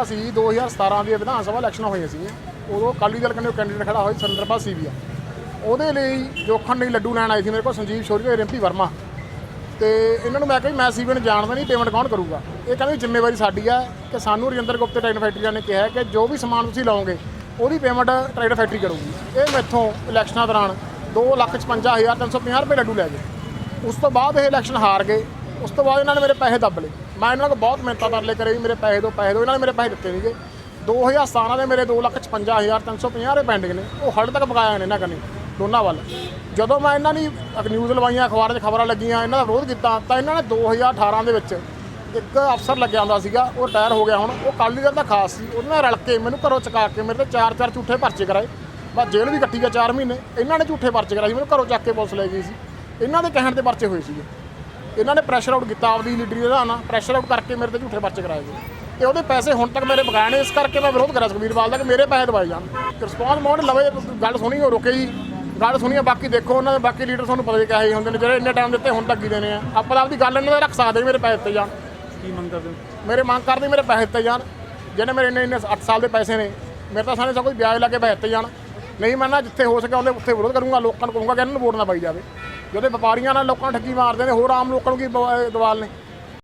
ਦਾ ਸੀ 2017 ਦੀਆਂ ਵਿਧਾਨ ਸਭਾ ਇਲੈਕਸ਼ਨ ਹੋਈਆਂ ਸੀ ਉਦੋਂ ਅਕਾਲੀ ਦਲ ਕੰਨੇ ਕੈਂਡੀਡੇਟ ਖੜਾ ਹੋਇਆ ਸੰਦਰਭਾ ਸੀ ਵੀ ਆ ਉਹਦੇ ਲਈ ਜੋਖਣ ਲਈ ਲੱਡੂ ਲੈਣ ਆਏ ਸੀ ਮੇਰੇ ਕੋਲ ਸੰਜੀਵ ਸ਼ੋਰੀ ਤੇ ਰਿੰਪੀ ਵਰਮਾ। ਤੇ ਇਹਨਾਂ ਨੂੰ ਮੈਂ ਕਿਹਾ ਵੀ ਮੈਂ ਸੀਵੀ ਨੂੰ ਜਾਣਦਾ ਨਹੀਂ ਪੇਮੈਂਟ ਕੌਣ ਕਰੂਗਾ? ਇਹ ਕਹਿੰਦੇ ਜ਼ਿੰਮੇਵਾਰੀ ਸਾਡੀ ਹੈ ਕਿ ਸਾਨੂੰ ਰਜਿੰਦਰ ਗੁਪਤ ਟ੍ਰੇਡ ਫੈਕਟਰੀਆਂ ਨੇ ਕਿਹਾ ਕਿ ਜੋ ਵੀ ਸਮਾਨ ਤੁਸੀਂ ਲਾਓਗੇ, ਉਹਦੀ ਪੇਮੈਂਟ ਟ੍ਰੇਡ ਫੈਕਟਰੀ ਕਰੂਗੀ। ਇਹ ਮੈਥੋਂ ਇਲੈਕਸ਼ਨਾਂ ਦੌਰਾਨ 255350 ਰੁਪਏ ਲੱਡੂ ਲੈ ਗਏ। ਉਸ ਤੋਂ ਬਾਅਦ ਇਹ ਇਲੈਕਸ਼ਨ ਹਾਰ ਗਏ। ਉਸ ਤੋਂ ਬਾਅਦ ਇਹਨਾਂ ਨੇ ਮੇਰੇ ਪੈਸੇ ਦੱਬ ਲਏ। ਮੈਂ ਇਹਨਾਂ ਕੋਲ ਬਹੁਤ ਮਿਹਨਤਾਂ ਤਰਲੇ ਕਰੇ ਵੀ ਮੇਰੇ ਪੈਸੇ ਦਿਓ ਪੈਸੇ ਦਿਓ ਇਹਨਾਂ ਨੇ ਮੇਰੇ ਪੈਸੇ ਦਿੱਤੇ ਨਹੀਂਗੇ 2017 ਦੇ ਮੇਰੇ 255350 ਰੁਪਏ ਪੈਂਡਿੰਗ ਨੇ। ਉਹ ਹੜ ਤੱਕ ਬਕਾਇਆ ਨੇ ਇਹਨਾਂ ਕੰਨੇ, ਦੋਨਾਂ ਵੱਲ। ਜਦੋਂ ਮੈਂ ਇਹਨਾਂ ਦੀ ਨਿਊਜ਼ ਲਵਾਈਆਂ, ਅਖਬਾਰਾਂ 'ਚ ਖਬਰਾਂ ਲੱਗੀਆਂ, ਇਹਨਾਂ ਦਾ ਵਿਰੋਧ ਕੀਤਾ, ਤਾਂ ਇਹਨਾਂ ਨੇ 2018 ਦੇ ਵਿੱਚ ਇੱਕ ਅਫਸਰ ਲੱਗਿਆ ਹੁੰਦਾ ਸੀਗਾ, ਉਹ ਰਿਟਾਇਰ ਹੋ ਗਿਆ ਹੁਣ। ਉਹ ਕਾਲੀ ਦਲ ਦਾ ਖਾਸ ਸੀ ਉਹਨਾਂ ਨਾਲ ਰਲ ਕੇ ਮੈਨੂੰ ਘਰੋਂ ਚਕਾ ਕੇ ਮੇਰੇ ਤੇ ਚਾਰ ਚਾਰ ਝੂਠੇ ਪਰਚੇ ਕਰਾਏ। ਬਸ ਜੇਲ੍ਹ ਵੀ ਕੱਟੀ ਗਿਆ 4 ਮਹੀਨੇ। ਇਹਨਾਂ ਨੇ ਝੂਠੇ ਪਰਚੇ ਕਰਾਏ ਸੀ, ਮੈਨੂੰ ਘਰੋਂ ਚੱਕ ਕੇ ਪੁਲਿਸ ਲੈ ਗਈ ਸੀ। ਇਹਨਾਂ ਦੇ ਕਹਿਣ ਤੇ ਪਰਚੇ ਹੋਏ ਸੀਗੇ। ਇਹਨਾਂ ਨੇ ਪ੍ਰੈਸ਼ਰ ਆਊਟ ਕੀਤਾ ਆਪਦੀ ਲੀਡਰੀ ਦਾ ਨਾ ਪ੍ਰੈਸ਼ਰ ਆਊਟ ਕਰਕੇ ਮੇਰੇ ਤੇ ਝੂਠੇ ਪਰਚੇ ਕਰਾਏ ਗਏ। ਤੇ ਉਹਦੇ ਪੈਸੇ ਹੁਣ ਤੱਕ ਮੇਰੇ ਬਗਾਏ ਨੇ ਇਸ ਕਰਕੇ ਮੈਂ ਵਿਰੋਧ ਕਰਿਆ ਸੁਖਬੀਰ ਬਾਲ ਦਾ ਕਿ ਮੇਰੇ ਪੈਸੇ ਦਵਾਏ ਜਾਣ। ਰਿਸਪੌਂਸ ਮੋਡ ਲਵੇ ਗੱਲ ਸੁਣੀ ਉਹ ਰੁਕੇ ਜੀ। ਗੱਲ ਸੁਣੀ ਬਾਕੀ ਦੇਖੋ ਉਹਨਾਂ ਦੇ ਬਾਕੀ ਲੀਡਰ ਤੁਹਾਨੂੰ ਪਤਾ ਹੀ ਕਿਹੋ ਜਿਹੇ ਹੁੰਦੇ ਨੇ ਜਿਹੜੇ ਇੰਨੇ ਟਾਈਮ ਦਿੱਤੇ ਹੁਣ ਤੱਕ ਹੀ ਦੇਣੇ ਆ। ਆਪਾਂ ਤਾਂ ਆਪਦੀ ਗੱਲ ਇਹਨਾਂ ਦੇ ਰੱਖ ਸਕਦੇ ਮੇਰੇ ਪੈਸੇ ਦਿੱਤੇ ਜਾਣ। ਕੀ ਮੰਗ ਕਰਦੇ ਹੋ? ਮੇਰੇ ਮੰਗ ਕਰਦੇ ਮੇਰੇ ਪੈਸੇ ਦਿੱਤੇ ਜਾਣ। ਜਿਹਨੇ ਮੇਰੇ ਇੰਨੇ ਇੰਨੇ 8 ਸਾਲ ਦੇ ਪੈਸੇ ਨੇ ਮੇਰੇ ਤਾਂ ਸਾਰੇ ਸਭ ਕੁਝ ਵਿਆਜ ਲਾ ਕੇ ਪੈਸੇ ਦਿੱਤੇ ਜਾਣ। ਨਹੀਂ, ਮੈਂ ਨਾ ਜਿੱਥੇ ਹੋ ਸਕੇ ਉਹਦੇ ਉੱਥੇ ਵਿਰੋਧ ਕਰੂੰਗਾ, ਲੋਕਾਂ ਨੂੰ ਕਹੂੰਗਾ ਕਿ ਇਹਨਾਂ ਨੂੰ ਵੋਟ ਨਾ ਪਾਈ ਜਾਵੇ। ਜਿਹੜੇ ਵਪਾਰੀਆਂ ਨਾਲ ਲੋਕਾਂ ਨੂੰ ਠੱਗੀ ਮਾਰਦੇ ਨੇ, ਹੋਰ ਆਮ ਲੋਕਾਂ ਨੂੰ ਕੀ ਬ- ਦਵਾਲ ਨੇ?